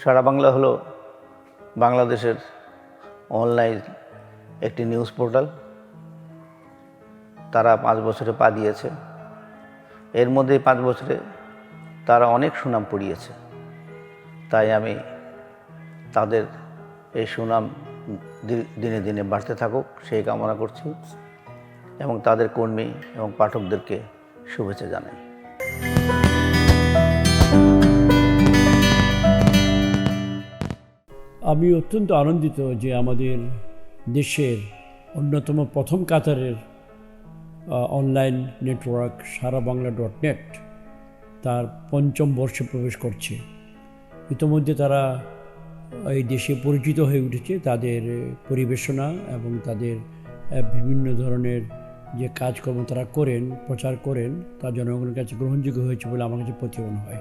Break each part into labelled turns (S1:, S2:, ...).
S1: সারা বাংলা হলো বাংলাদেশের অনলাইন একটি নিউজ পোর্টাল। তারা পাঁচ বছরে পা দিয়েছে। এর মধ্যে পাঁচ বছরে তারা অনেক সুনাম কুড়িয়েছে তাই আমি তাদের এই সুনাম দিনে দিনে বাড়তে থাকুক, সেই কামনা করছি এবং তাদের কর্মী এবং পাঠকদেরকে শুভেচ্ছা জানাই।
S2: আমি অত্যন্ত আনন্দিত যে আমাদের দেশের অন্যতম প্রথম কাতারের online network Sara Bangla dot net তার পঞ্চম বর্ষে প্রবেশ করছে। ইতোমধ্যে তারা এই দেশে পরিচিত হয়ে উঠেছে। তাদের পরিবেশনা এবং তাদের বিভিন্ন ধরনের যে কাজকর্ম তারা করেন, প্রচার করেন, তা জনগণের কাছে গ্রহণযোগ্য হয়েছে বলে আমার কাছে প্রতিমন হয়।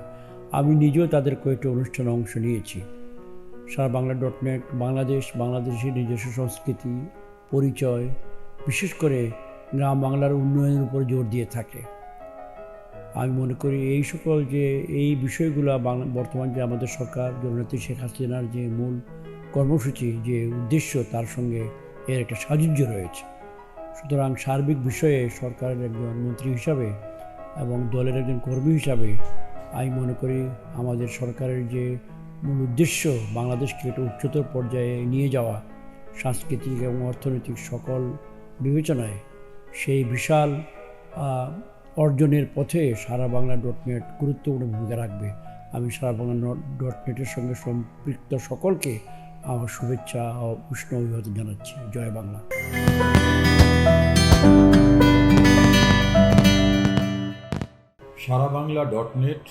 S2: আমি নিজেও তাদের কয়েকটি অনুষ্ঠানে অংশ নিয়েছি। সারা বাংলা ডট নেট বাংলাদেশ, বাংলাদেশের নিজস্ব সংস্কৃতি, পরিচয়, বিশেষ করে গ্রাম বাংলার উন্নয়নের উপর জোর দিয়ে থাকে। আমি মনে করি এই সকল যে এই বিষয়গুলো বর্তমান যে আমাদের সরকার, জননেত্রী শেখ হাসিনার যে মূল কর্মসূচি, যে উদ্দেশ্য, তার সঙ্গে এর একটা সাযুজ্য রয়েছে। সুতরাং সার্বিক বিষয়ে সরকারের একজন মন্ত্রী হিসাবে এবং দলের একজন কর্মী হিসাবে আমি মনে করি আমাদের সরকারের যে মূল উদ্দেশ্য বাংলাদেশকে একটা উচ্চতর পর্যায়ে নিয়ে যাওয়া। সাংস্কৃতিক এবং অর্থনৈতিক সকল বিবেচনায় সেই বিশাল অর্জনের পথে সারা বাংলা ডট নেট গুরুত্বপূর্ণ ভূমিকা রাখবে। আমি সারা বাংলা ডট নেটের সঙ্গে সম্পৃক্ত সকলকে আমার শুভেচ্ছা ও উষ্ণ অভিবাদন জানাচ্ছি। জয় বাংলা।
S3: সারা বাংলা ডট নেট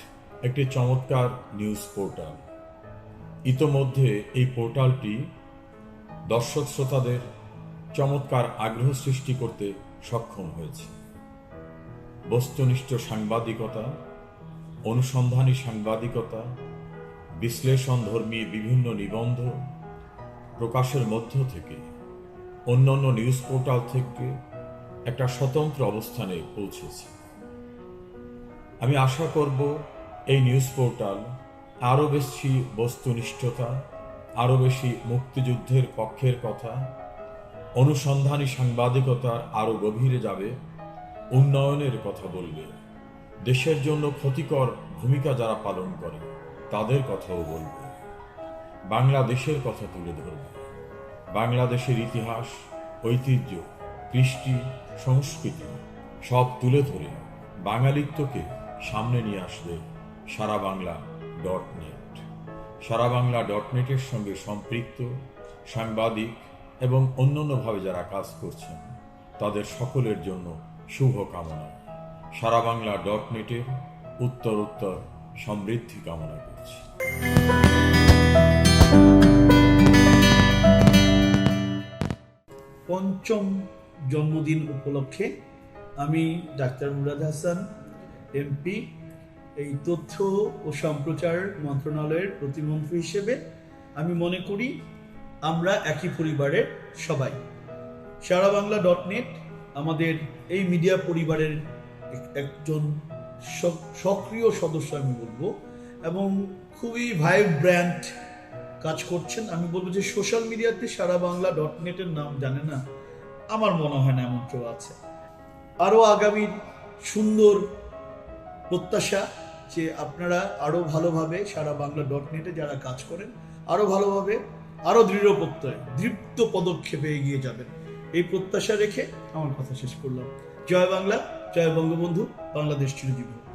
S3: একটি চমৎকার নিউজ পোর্টাল। ইতোমধ্যে এই পোর্টালটি দর্শক শ্রোতাদের চমৎকার আগ্রহ সৃষ্টি করতে সক্ষম হয়েছে। বস্তুনিষ্ঠ সাংবাদিকতা, অনুসন্ধানী সাংবাদিকতা, বিশ্লেষণধর্মী বিভিন্ন নিবন্ধ প্রকাশের মধ্য থেকে অন্যান্য নিউজ পোর্টাল থেকে একটা স্বতন্ত্র অবস্থানে পৌঁছেছে। আমি আশা করব এই নিউজ পোর্টাল আরও বেশি বস্তুনিষ্ঠতা আরও বেশি মুক্তিযুদ্ধের পক্ষের কথা, অনুসন্ধানী সাংবাদিকতার আরও গভীরে যাবে, উন্নয়নের কথা বলবে। দেশের জন্য ক্ষতিকর ভূমিকা যারা পালন করে, তাদের কথাও বলবে। বাংলাদেশের কথা তুলে ধরবে। বাংলাদেশের ইতিহাস, ঐতিহ্য, কৃষ্টি, সংস্কৃতি সব তুলে ধরে বাঙালিত্বকে সামনে নিয়ে আসবে Sara Bangla. Dot net Sara Bangla dot নেটের সঙ্গে সম্পৃক্ত, সাংবাদিক এবং অন্যান্যভাবে যারা কাজ করছেন, তাদের সকলের জন্য শুভ কামনা সারা বাংলা ডট নেটের উত্তর উত্তর সমৃদ্ধি কামনা করছি।
S4: পঞ্চম জন্মদিন উপলক্ষে আমি ডাক্তার মুরাদ হাসান এমপি এই তথ্য ও সম্প্রচার মন্ত্রণালয়ের প্রতিমন্ত্রী হিসেবে আমি মনে করি আমরা একই পরিবারের সবাই। সারা বাংলা ডট নেট আমাদের এই মিডিয়া পরিবারের এক- একজন সক্রিয় সদস্য আমি বলব এবং খুবই ভাইব্র্যান্ট কাজ করছেন। আমি বলব যে সোশ্যাল মিডিয়াতে সারা বাংলা ডট নেটের নাম জানে না, আমার মনে হয় না এমন কেউ আছে। আরও আগামীর সুন্দর প্রত্যাশা যে আপনারা আরও ভালোভাবে সারা বাংলা ডট নেটে যারা কাজ করেন আরও ভালোভাবে আরও দৃঢ় প্রত্যয় দৃপ্ত পদক্ষেপে এগিয়ে যাবেন। এই প্রত্যাশা রেখে আমার কথা শেষ করলাম। জয় বাংলা, জয় বঙ্গবন্ধু, বাংলাদেশ চিরজীবন।